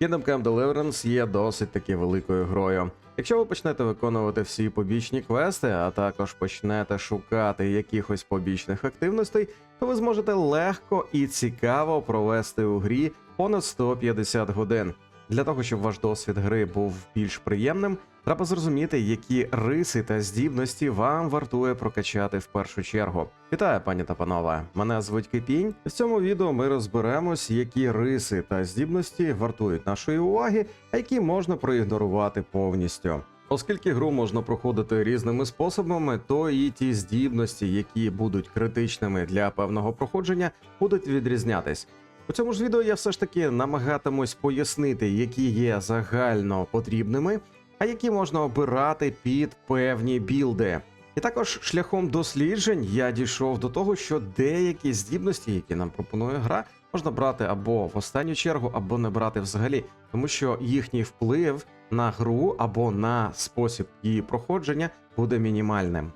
Kingdom Come Deliverance є досить таки великою грою. Якщо ви почнете виконувати всі побічні квести, а також почнете шукати якихось побічних активностей, то ви зможете легко і цікаво провести у грі понад 150 годин. Для того, щоб ваш досвід гри був більш приємним, треба зрозуміти, які риси та здібності вам вартує прокачати в першу чергу. Вітаю, пані та панове! Мене звуть Кипінь. В цьому відео ми розберемось, які риси та здібності вартують нашої уваги, а які можна проігнорувати повністю. Оскільки гру можна проходити різними способами, то і ті здібності, які будуть критичними для певного проходження, будуть відрізнятись. У цьому ж відео я все ж таки намагатимусь пояснити, які є загально потрібними, а які можна обирати під певні білди. І також шляхом досліджень я дійшов до того, що деякі здібності, які нам пропонує гра, можна брати або в останню чергу, або не брати взагалі, тому що їхній вплив на гру або на спосіб її проходження буде мінімальним.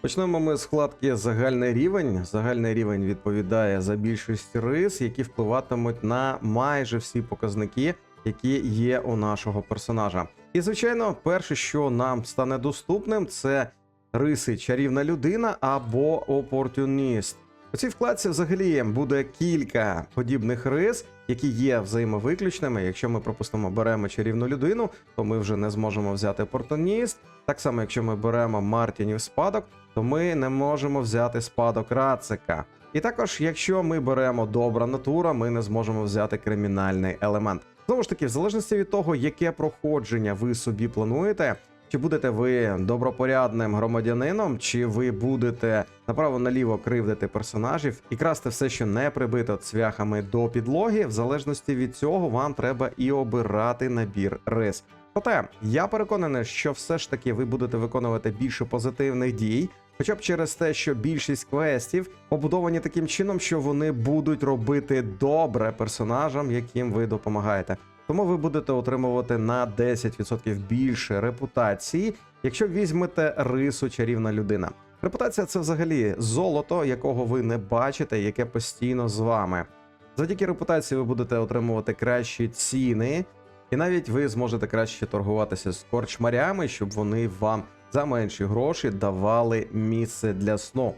Почнемо ми з вкладки Загальний рівень. Загальний рівень відповідає за більшість рис, які впливатимуть на майже всі показники, які є у нашого персонажа. І звичайно, перше, що нам стане доступним, це риси чарівна людина або опортюніст. У цій вкладці взагалі буде кілька подібних рис, які є взаємовиключними. Якщо ми пропустимо беремо чарівну людину, то ми вже не зможемо взяти опортуніст. Так само, якщо ми беремо Мартінів спадок, то ми не можемо взяти спадок Рацика. І також, якщо ми беремо добра натура, ми не зможемо взяти кримінальний елемент. Знову ж таки, в залежності від того, яке проходження ви собі плануєте, чи будете ви добропорядним громадянином, чи ви будете направо-наліво кривдити персонажів і красти все, що не прибито цвяхами до підлоги, в залежності від цього вам треба і обирати набір рис. Проте я переконаний, що все ж таки ви будете виконувати більше позитивних дій, хоча б через те, що більшість квестів побудовані таким чином, що вони будуть робити добре персонажам, яким ви допомагаєте. Тому ви будете отримувати на 10% більше репутації, якщо візьмете рису чарівна людина. Репутація це взагалі золото, якого ви не бачите, яке постійно з вами. Завдяки репутації ви будете отримувати кращі ціни, і навіть ви зможете краще торгуватися з корчмарями, щоб вони вам за менші гроші давали місце для сну.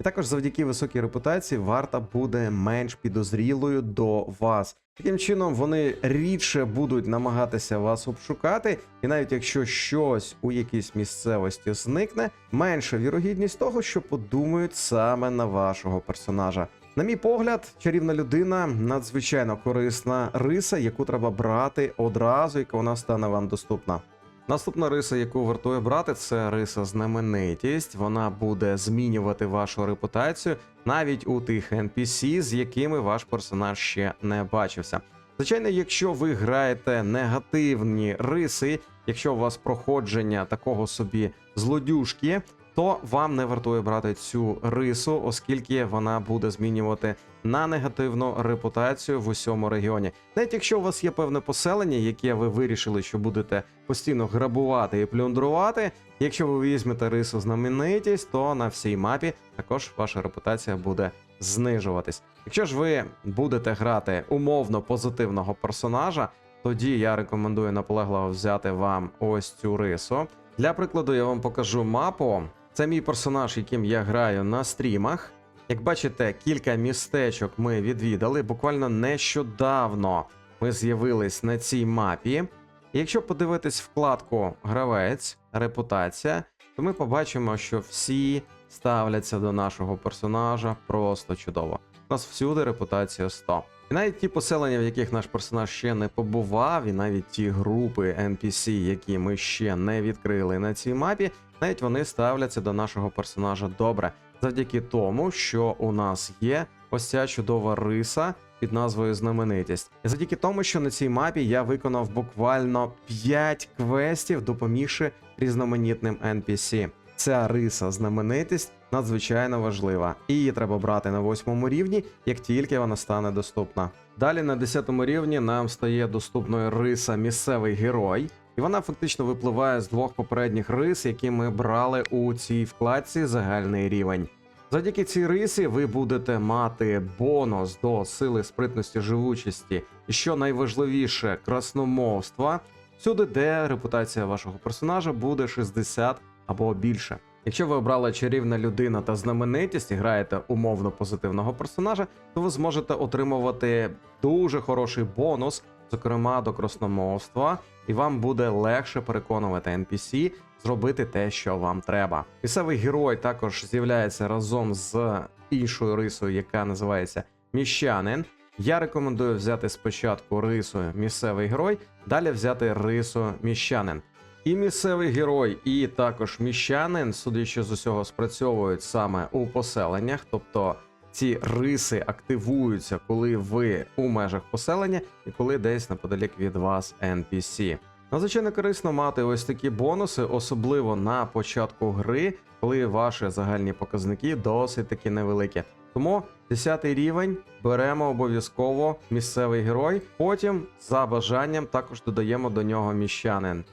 І також завдяки високій репутації варта буде менш підозрілою до вас. Таким чином, вони рідше будуть намагатися вас обшукати, і навіть якщо щось у якійсь місцевості зникне, менша вірогідність того, що подумають саме на вашого персонажа. На мій погляд, чарівна людина надзвичайно корисна риса, яку треба брати одразу, як вона стане вам доступна. Наступна риса, яку вартує брати, це риса знаменитість. Вона буде змінювати вашу репутацію навіть у тих NPC, з якими ваш персонаж ще не бачився. Звичайно, якщо ви граєте негативні риси, якщо у вас проходження такого собі злодюшки, то вам не вартує брати цю рису, оскільки вона буде змінювати на негативну репутацію в усьому регіоні. Навіть якщо у вас є певне поселення, яке ви вирішили, що будете постійно грабувати і плюндрувати. Якщо ви візьмете рису знаменитість, то на всій мапі також ваша репутація буде знижуватись. Якщо ж ви будете грати умовно позитивного персонажа, тоді я рекомендую наполегливо взяти вам ось цю рису. Для прикладу, я вам покажу мапу. Це мій персонаж, яким я граю на стрімах. Як бачите, кілька містечок ми відвідали. Буквально нещодавно ми з'явились на цій мапі. Якщо подивитись вкладку Гравець, репутація, то ми побачимо, що всі ставляться до нашого персонажа просто чудово. У нас всюди репутація 100. І навіть ті поселення, в яких наш персонаж ще не побував, і навіть ті групи NPC, які ми ще не відкрили на цій мапі, навіть вони ставляться до нашого персонажа добре, завдяки тому, що у нас є ось ця чудова риса під назвою Знаменитість. І завдяки тому, що на цій мапі я виконав буквально 5 квестів, допомігши різноманітним NPC. Ця риса знаменитість надзвичайно важлива, її треба брати на восьмому рівні, як тільки вона стане доступна. Далі на 10 рівні нам стає доступною риса місцевий герой, і вона фактично випливає з двох попередніх рис, які ми брали у цій вкладці загальний рівень. Завдяки цій рисі ви будете мати бонус до сили спритності живучості, І що найважливіше, красномовства, всюди, де репутація вашого персонажа буде 60 або більше. Якщо ви обрали чарівна людина та знаменитість і граєте умовно позитивного персонажа, то ви зможете отримувати дуже хороший бонус, зокрема до красномовства, і вам буде легше переконувати NPC зробити те, що вам треба. Місцевий герой також з'являється разом з іншою рисою, яка називається міщанин. Я рекомендую взяти спочатку рису місцевий герой, далі взяти рису міщанин. І місцевий герой, і також міщанин, судячи з усього, спрацьовують саме у поселеннях, тобто ці риси активуються, коли ви у межах поселення і коли десь неподалік від вас NPC. Надзвичайно корисно мати ось такі бонуси, особливо на початку гри, коли ваші загальні показники досить таки невеликі. Тому 10 рівень беремо обов'язково місцевий герой. Потім, за бажанням, також додаємо до нього міщанин.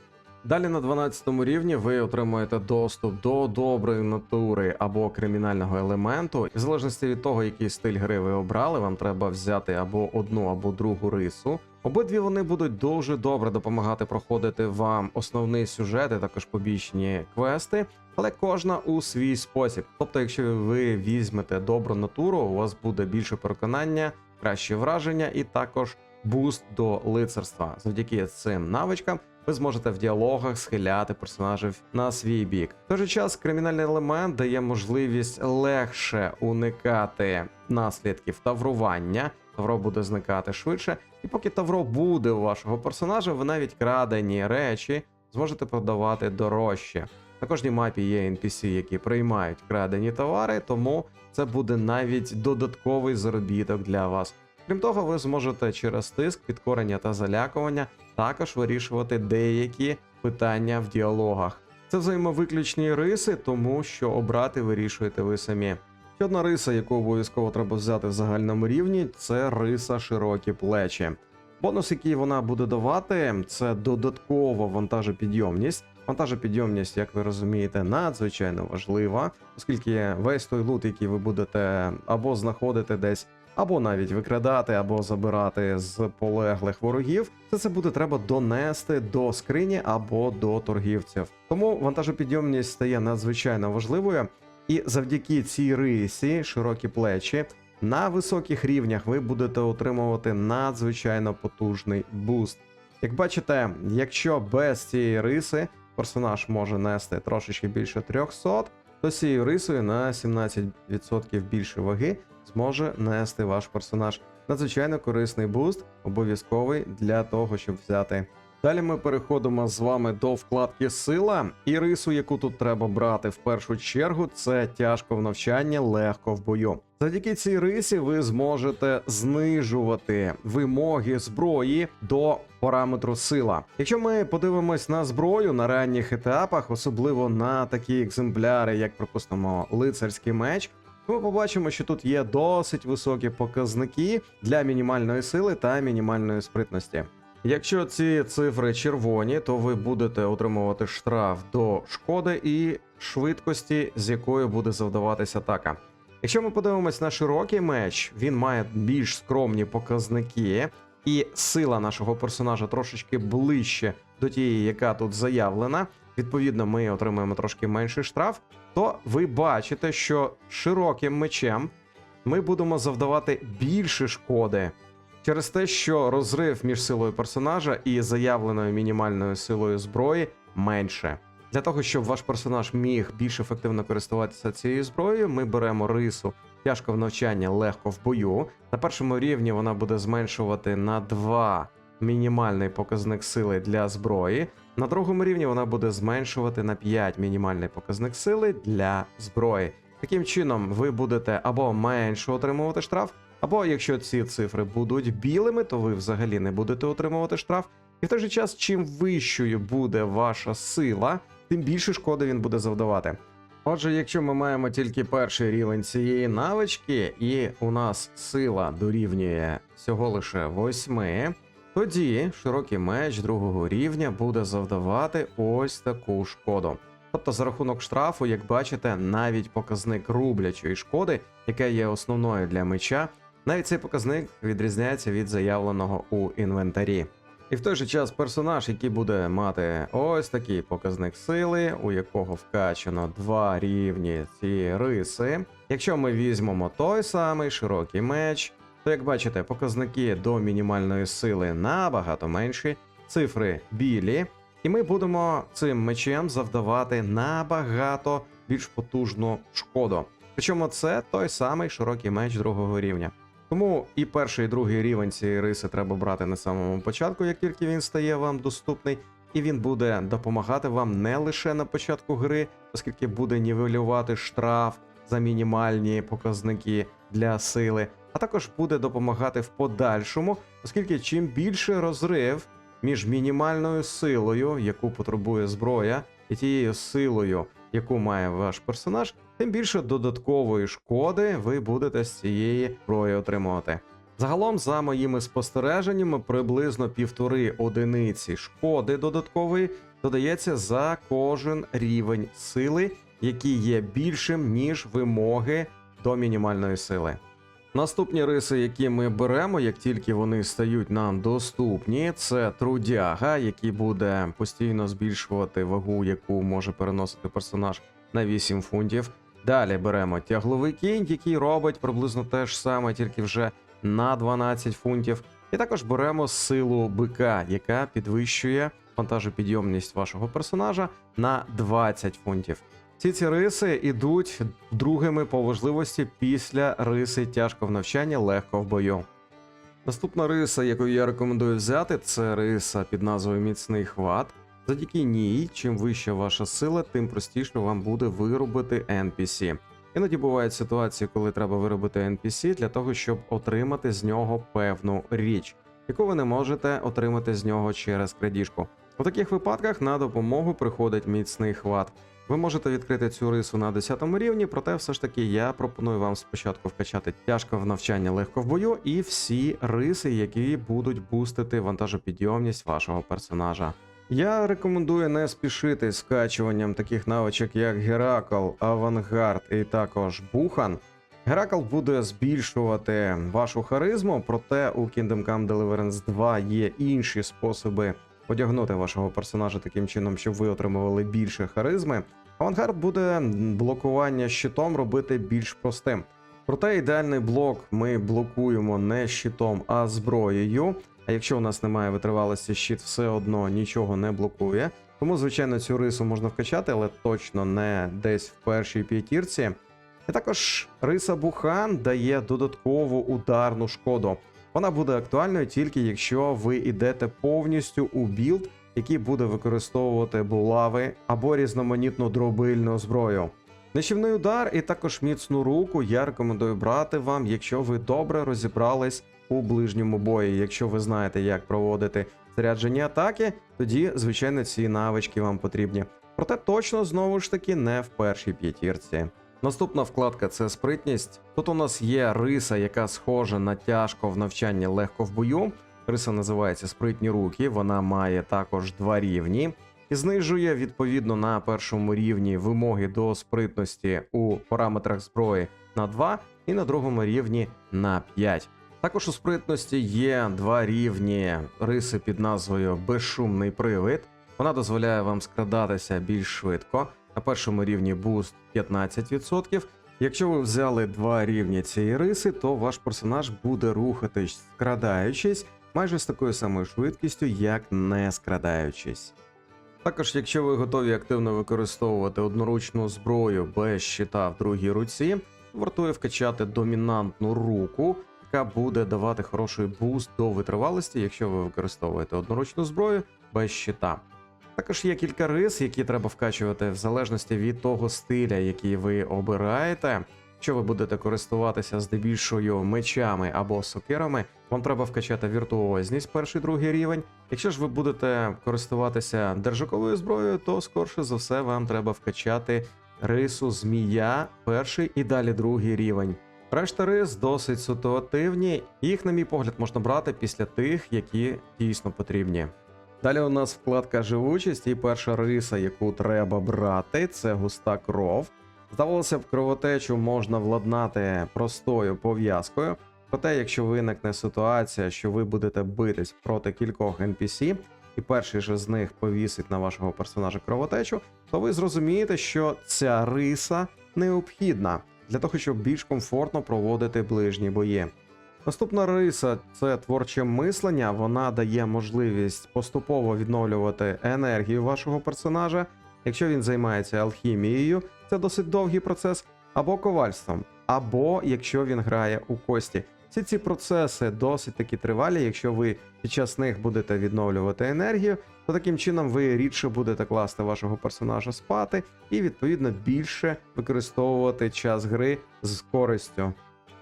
Далі на 12 рівні ви отримуєте доступ до доброї натури або кримінального елементу. В залежності від того, який стиль гри ви обрали, вам треба взяти або одну, або другу рису. Обидві вони будуть дуже добре допомагати проходити вам основний сюжет, і також побічні квести, але кожна у свій спосіб. Тобто, якщо ви візьмете добру натуру, у вас буде більше переконання, краще враження і також буст до лицарства. Завдяки цим навичкам ви зможете в діалогах схиляти персонажів на свій бік. В той же час кримінальний елемент дає можливість легше уникати наслідків таврування. Тавро буде зникати швидше, і поки тавро буде у вашого персонажа, ви навіть крадені речі зможете продавати дорожче. На кожній мапі є NPC, які приймають крадені товари, тому це буде навіть додатковий заробіток для вас. Крім того, ви зможете через тиск, підкорення та залякування також вирішувати деякі питання в діалогах. Це взаємовиключні риси, тому що обрати вирішуєте ви самі. Ще одна риса, яку обов'язково треба взяти в загальному рівні, це риса широкі плечі. Бонус, який вона буде давати, це додаткова вантажопідйомність. Вантажопідйомність, як ви розумієте, надзвичайно важлива, оскільки весь той лут, який ви будете або знаходити десь, або навіть викрадати, або забирати з полеглих ворогів, все це буде треба донести до скрині або до торгівців. Тому вантажопідйомність стає надзвичайно важливою, і завдяки цій рисі, широкі плечі, на високих рівнях ви будете отримувати надзвичайно потужний буст. Як бачите, якщо без цієї риси персонаж може нести трошечки більше 300, то цією рисою на 17% більше ваги зможе нести ваш персонаж. Надзвичайно корисний буст, обов'язковий для того, щоб взяти. Далі ми переходимо з вами до вкладки Сила. І рису, яку тут треба брати в першу чергу, це тяжко в навчанні, легко в бою. Завдяки цій рисі ви зможете знижувати вимоги зброї до параметру сила. Якщо ми подивимось на зброю на ранніх етапах, особливо на такі екземпляри, як припустимо, лицарський меч. Ми побачимо, що тут є досить високі показники для мінімальної сили та мінімальної спритності. Якщо ці цифри червоні, то ви будете отримувати штраф до шкоди і швидкості, з якою буде завдаватись атака. Якщо ми подивимось на широкий меч, він має більш скромні показники, і сила нашого персонажа трошечки ближче до тієї, яка тут заявлена. Відповідно, ми отримуємо трошки менший штраф. То ви бачите, що широким мечем ми будемо завдавати більше шкоди через те, що розрив між силою персонажа і заявленою мінімальною силою зброї менше. Для того, щоб ваш персонаж міг більш ефективно користуватися цією зброєю, ми беремо рису тяжко в навчанні, легко в бою. На першому рівні вона буде зменшувати на 2 мінімальний показник сили для зброї. На другому рівні вона буде зменшувати на 5 мінімальний показник сили для зброї. Таким чином, ви будете або менше отримувати штраф, або якщо ці цифри будуть білими, то ви взагалі не будете отримувати штраф. І в той же час, чим вищою буде ваша сила, тим більше шкоди він буде завдавати. Отже, якщо ми маємо тільки перший рівень цієї навички, і у нас сила дорівнює всього лише 8, тоді широкий меч другого рівня буде завдавати ось таку шкоду. Тобто, за рахунок штрафу, як бачите, навіть показник рублячої шкоди, яка є основною для меча, Навіть цей показник відрізняється від заявленого у інвентарі. І в той же час персонаж, який буде мати ось такий показник сили, у якого вкачано два рівні ці риси. Якщо ми візьмемо той самий широкий меч, то як бачите, показники до мінімальної сили набагато менші, цифри білі, і ми будемо цим мечем завдавати набагато більш потужну шкоду. Причому це той самий широкий меч другого рівня. Тому і перший, і другий рівень цієї риси треба брати на самому початку, як тільки він стає вам доступний, і він буде допомагати вам не лише на початку гри, оскільки буде нівелювати штраф за мінімальні показники для сили, а також буде допомагати в подальшому, оскільки чим більше розрив між мінімальною силою, яку потребує зброя, і тією силою, яку має ваш персонаж, тим більше додаткової шкоди ви будете з цієї зброї отримувати. Загалом, за моїми спостереженнями, приблизно півтори одиниці шкоди додаткової додається за кожен рівень сили, який є більшим ніж вимоги до мінімальної сили. Наступні риси, які ми беремо, як тільки вони стають нам доступні, це трудяга, який буде постійно збільшувати вагу, яку може переносити персонаж на 8 фунтів. Далі беремо тягловий кінь, який робить приблизно те ж саме, тільки вже на 12 фунтів. І також беремо силу бика, яка підвищує вантажопідйомність вашого персонажа на 20 фунтів. Всі ці риси ідуть другими по важливості після риси тяжко в навчанні, легко в бою. Наступна риса, яку я рекомендую взяти, це риса під назвою Міцний хват. Завдяки ній, чим вища ваша сила, тим простіше вам буде виробити NPC. Іноді бувають ситуації, коли треба виробити NPC для того, щоб отримати з нього певну річ, яку ви не можете отримати з нього через крадіжку. У таких випадках на допомогу приходить міцний хват. Ви можете відкрити цю рису на 10 рівні, проте все ж таки я пропоную вам спочатку вкачати тяжко в навчання легко в бою і всі риси, які будуть бустити вантажопідйомність вашого персонажа. Я рекомендую не спішити з вкачуванням таких навичок, як Геракл, Авангард і також Бухан. Геракл буде збільшувати вашу харизму, проте у Kingdom Come Deliverance 2 є інші способи одягнути вашого персонажа таким чином, щоб ви отримували більше харизми. Авангард буде блокування щитом робити більш простим. Проте ідеальний блок ми блокуємо не щитом, а зброєю. А якщо у нас немає витривалості, щит все одно нічого не блокує. Тому, звичайно, цю рису можна вкачати, але точно не десь в першій п'ятірці. І також риса Бухан дає додаткову ударну шкоду. Вона буде актуальною тільки якщо ви йдете повністю у білд, який буде використовувати булави або різноманітну дробильну зброю. Нищівний удар і також міцну руку я рекомендую брати вам, якщо ви добре розібрались у ближньому бої. Якщо ви знаєте, як проводити заряджені атаки, тоді, звичайно, ці навички вам потрібні. Проте точно знову ж таки не в першій п'ятірці. Наступна вкладка це спритність. Тут у нас є риса, яка схожа на тяжко в навчанні легко в бою. Риса називається спритні руки. Вона має також два рівні і знижує відповідно на першому рівні вимоги до спритності у параметрах зброї на 2 і на другому рівні на 5. Також у спритності є два рівні риси під назвою Безшумний привид. Вона дозволяє вам скрадатися більш швидко. На першому рівні буст 15%. Якщо ви взяли два рівні цієї риси, то ваш персонаж буде рухатись, скрадаючись майже з такою самою швидкістю, як не скрадаючись. Також, якщо ви готові активно використовувати одноручну зброю без щита в другій руці, вартує вкачати домінантну руку, яка буде давати хороший буст до витривалості, якщо ви використовуєте одноручну зброю без щита. Також є кілька рис, які треба вкачувати в залежності від того стиля, який ви обираєте. Якщо ви будете користуватися здебільшою мечами або сокирами, вам треба вкачати віртуозність перший другий рівень. Якщо ж ви будете користуватися держаковою зброєю, то скорше за все вам треба вкачати рису змія перший і далі другий рівень. Решта рис досить ситуативні, їх, на мій погляд, можна брати після тих, які дійсно потрібні. Далі у нас вкладка живучість, і перша риса, яку треба брати, це густа кров. Здавалося б, кровотечу можна владнати простою пов'язкою, Проте, якщо виникне ситуація, що ви будете битись проти кількох NPC, і перший же з них повісить на вашого персонажа кровотечу, то ви зрозумієте, що ця риса необхідна для того, щоб більш комфортно проводити ближні бої. Наступна риса це творче мислення. Вона дає можливість поступово відновлювати енергію вашого персонажа. Якщо він займається алхімією, це досить довгий процес, або ковальством, або якщо він грає у кості. Всі ці процеси досить таки тривалі. Якщо ви під час них будете відновлювати енергію, то таким чином ви рідше будете класти вашого персонажа спати і відповідно більше використовувати час гри з користю.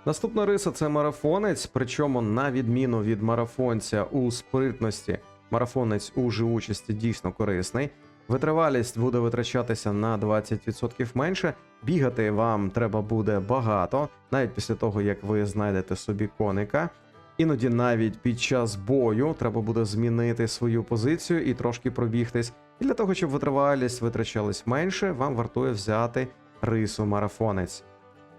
Наступна риса це марафонець, причому на відміну від марафонця у спритності, марафонець у живучості дійсно корисний. Витривалість буде витрачатися на 20% менше. Бігати вам треба буде багато, навіть після того як ви знайдете собі коника. Іноді навіть під час бою треба буде змінити свою позицію і трошки пробігтись. І для того, щоб витривалість витрачалась менше, вам вартує взяти рису марафонець.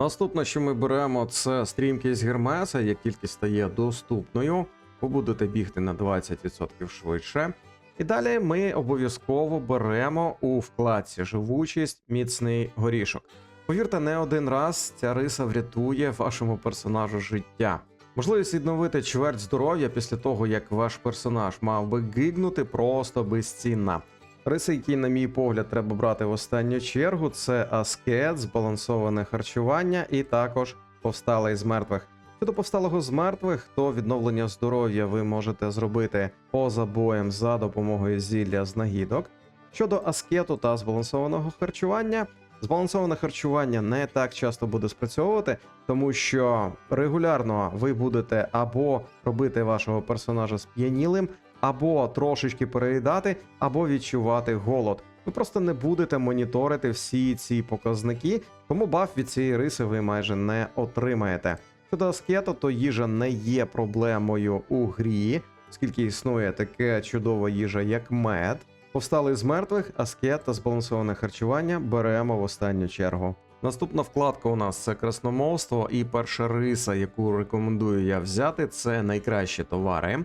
Наступне, що ми беремо, це стрімкість Гермеса, як тільки стає доступною, ви будете бігти на 20% швидше. І далі ми обов'язково беремо у вкладці живучість міцний горішок. Повірте, не один раз ця риса врятує вашому персонажу життя. Можливість відновити чверть здоров'я після того, як ваш персонаж мав би гигнути, просто безцінна. Риси, які, на мій погляд, треба брати в останню чергу, це аскет, збалансоване харчування і також повсталий з мертвих. Щодо повсталого з мертвих, то відновлення здоров'я ви можете зробити поза боєм за допомогою зілля з нагідок. Щодо аскету та збалансованого харчування, збалансоване харчування не так часто буде спрацьовувати, тому що регулярно ви будете або робити вашого персонажа сп'янілим, або трошечки переїдати, або відчувати голод. Ви просто не будете моніторити всі ці показники, тому баф від цієї риси ви майже не отримаєте. Щодо аскету, то їжа не є проблемою у грі, оскільки існує таке чудова їжа, як мед. Повстали з мертвих, аскет та збалансоване харчування беремо в останню чергу. Наступна вкладка у нас це красномовство, і перша риса, яку рекомендую я взяти, це найкращі товари.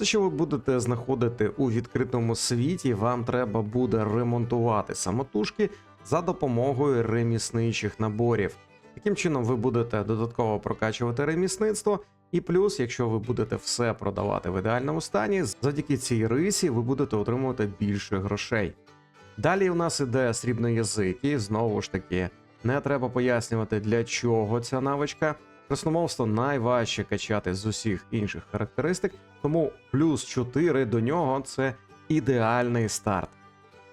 Це що ви будете знаходити у відкритому світі, вам треба буде ремонтувати самотужки за допомогою ремісничих наборів. Таким чином, ви будете додатково прокачувати ремісництво, і плюс, якщо ви будете все продавати в ідеальному стані, завдяки цій рисі ви будете отримувати більше грошей. Далі у нас іде срібний язик, і знову ж таки, не треба пояснювати, для чого ця навичка. Красномовство найважче качати з усіх інших характеристик, тому плюс 4 до нього це ідеальний старт.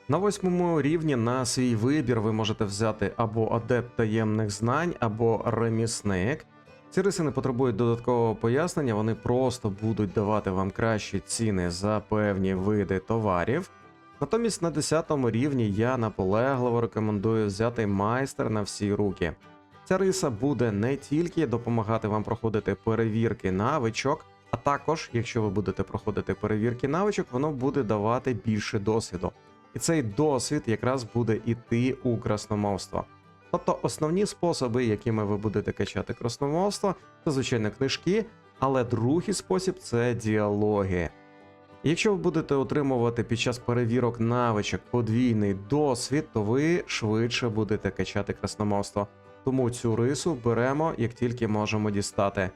На восьмому рівні на свій вибір ви можете взяти або адепт таємних знань, або ремісник. Ці риси не потребують додаткового пояснення, вони просто будуть давати вам кращі ціни за певні види товарів. Натомість на 10 рівні я наполегливо рекомендую взяти майстер на всі руки. Ця риса буде не тільки допомагати вам проходити перевірки навичок, а також, якщо ви будете проходити перевірки навичок, воно буде давати більше досвіду. І цей досвід якраз буде іти у красномовство. Тобто основні способи, якими ви будете качати красномовство, це звичайно книжки, але другий спосіб це діалоги. Якщо ви будете отримувати під час перевірок навичок подвійний досвід, то ви швидше будете качати красномовство. Тому цю рису беремо, як тільки можемо дістати.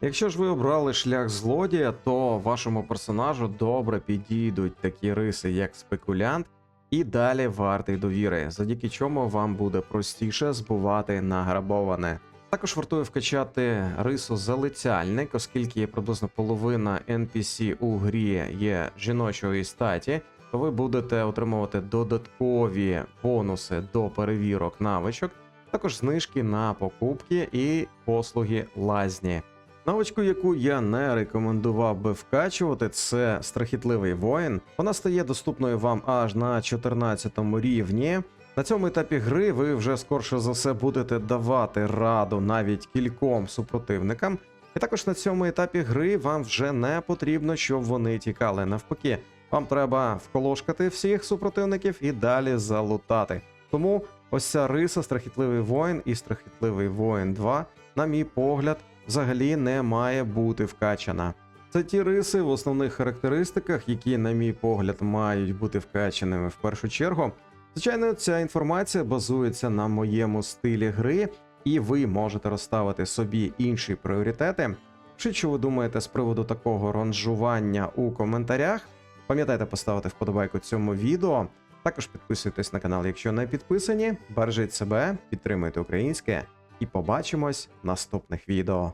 Якщо ж ви обрали шлях злодія, то вашому персонажу добре підійдуть такі риси, як спекулянт, і далі вартий довіри, завдяки чому вам буде простіше збувати награбоване. Також вартує вкачати рису залицяльник, оскільки приблизно половина NPC у грі є жіночої статі, то ви будете отримувати додаткові бонуси до перевірок навичок, також знижки на покупки і послуги лазні. Навичку, яку я не рекомендував би вкачувати, це страхітливий воїн. Вона стає доступною вам аж на 14 рівні. На цьому етапі гри ви вже скорше за все будете давати раду навіть кільком супротивникам. І також на цьому етапі гри вам вже не потрібно, щоб вони тікали. Навпаки, вам треба вколошкати всіх супротивників і далі залутати. Тому ось ця риса, страхітливий воїн і страхітливий воїн 2, на мій погляд, взагалі не має бути вкачана. Це ті риси в основних характеристиках, які, на мій погляд, мають бути вкачаними в першу чергу. Звичайно, ця інформація базується на моєму стилі гри, і ви можете розставити собі інші пріоритети. Пишіть, що ви думаєте з приводу такого ранжування у коментарях. Пам'ятайте поставити вподобайку цьому відео. Також підписуйтесь на канал, якщо не підписані. Бережіть себе, підтримуйте українське і побачимось в наступних відео.